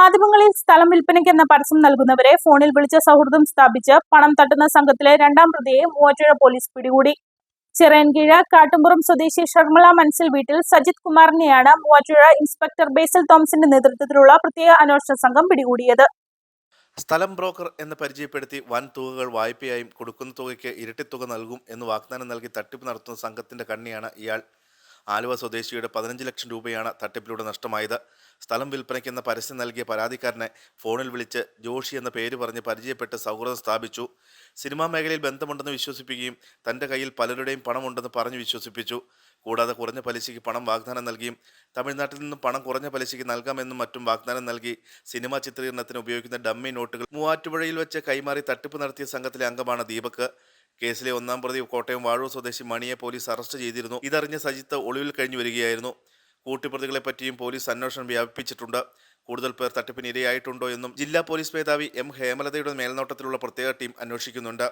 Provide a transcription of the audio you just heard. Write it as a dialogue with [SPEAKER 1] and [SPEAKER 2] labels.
[SPEAKER 1] മാധ്യമങ്ങളിൽ സ്ഥലം വിൽപ്പനയ്ക്കെന്ന പരസ്യം നൽകുന്നവരെ ഫോണിൽ വിളിച്ച സൗഹൃദം സ്ഥാപിച്ച് പണം തട്ടുന്ന സംഘത്തിലെ രണ്ടാം പ്രതിയെ മൂവാറ്റുപുഴ പോലീസ് പിടികൂടി. ചിറയൻകീഴ് കാട്ടുംപുറം സ്വദേശി ഷർമിള മനസ്സിൽ വീട്ടിൽ സജിത് കുമാറിനെയാണ് മൂവാറ്റുപുഴ ഇൻസ്പെക്ടർ ബേസിൽ തോമസിന്റെ നേതൃത്വത്തിലുള്ള പ്രത്യേക അന്വേഷണ സംഘം പിടികൂടിയത്.
[SPEAKER 2] സ്ഥലം ബ്രോക്കർ എന്ന് പരിചയപ്പെടുത്തി വൻ തുകകൾ വായ്പയായും കൊടുക്കുന്ന തുകയ്ക്ക് ഇരട്ടി തുക നൽകും എന്ന് വാഗ്ദാനം നൽകി തട്ടിപ്പ് നടത്തുന്ന സംഘത്തിന്റെ കണ്ണിയാണ് ഇയാൾ ആലുവ സ്വദേശിയുടെ പതിനഞ്ച് ലക്ഷം രൂപയാണ് തട്ടിപ്പിലൂടെ നഷ്ടമായത്. സ്ഥലം വിൽപ്പനയ്ക്കെന്ന പരസ്യം നൽകിയ പരാതിക്കാരനെ ഫോണിൽ വിളിച്ച് ജോഷി എന്ന പേര് പറഞ്ഞ് പരിചയപ്പെട്ട് സൗഹൃദം സ്ഥാപിച്ചു. സിനിമാ മേഖലയിൽ ബന്ധമുണ്ടെന്ന് വിശ്വസിപ്പിക്കുകയും തന്റെ കയ്യിൽ പലരുടെയും പണമുണ്ടെന്ന് പറഞ്ഞു വിശ്വസിപ്പിച്ചു. കൂടാതെ കുറഞ്ഞ പലിശയ്ക്ക് പണം വാഗ്ദാനം നൽകിയും തമിഴ്നാട്ടിൽ നിന്നും പണം കുറഞ്ഞ പലിശയ്ക്ക് നൽകാമെന്നും മറ്റും വാഗ്ദാനം നൽകി സിനിമാ ചിത്രീകരണത്തിന് ഉപയോഗിക്കുന്ന ഡമ്മി നോട്ടുകൾ മൂവാറ്റുപുഴയിൽ വെച്ച് കൈമാറി തട്ടിപ്പ് നടത്തിയ സംഘത്തിലെ അംഗമാണ് ദീപക്. കേസിലെ ഒന്നാം പ്രതി കോട്ടയം വാഴൂർ സ്വദേശി മണിയെ പോലീസ് അറസ്റ്റ് ചെയ്തിരുന്നു. ഇതറിഞ്ഞ സജിത്ത് ഒളിവിൽ കഴിഞ്ഞു വരികയായിരുന്നു. കൂട്ടുപ്രതികളെ പറ്റിയും പോലീസ് അന്വേഷണം വ്യാപിപ്പിച്ചിട്ടുണ്ട്. കൂടുതൽ പേർ തട്ടിപ്പിന് ഇരയായിട്ടുണ്ടോ എന്നും ജില്ലാ പോലീസ് മേധാവി എം ഹേമലതയുടെ മേൽനോട്ടത്തിലുള്ള പ്രത്യേക ടീം അന്വേഷിക്കുന്നുണ്ട്.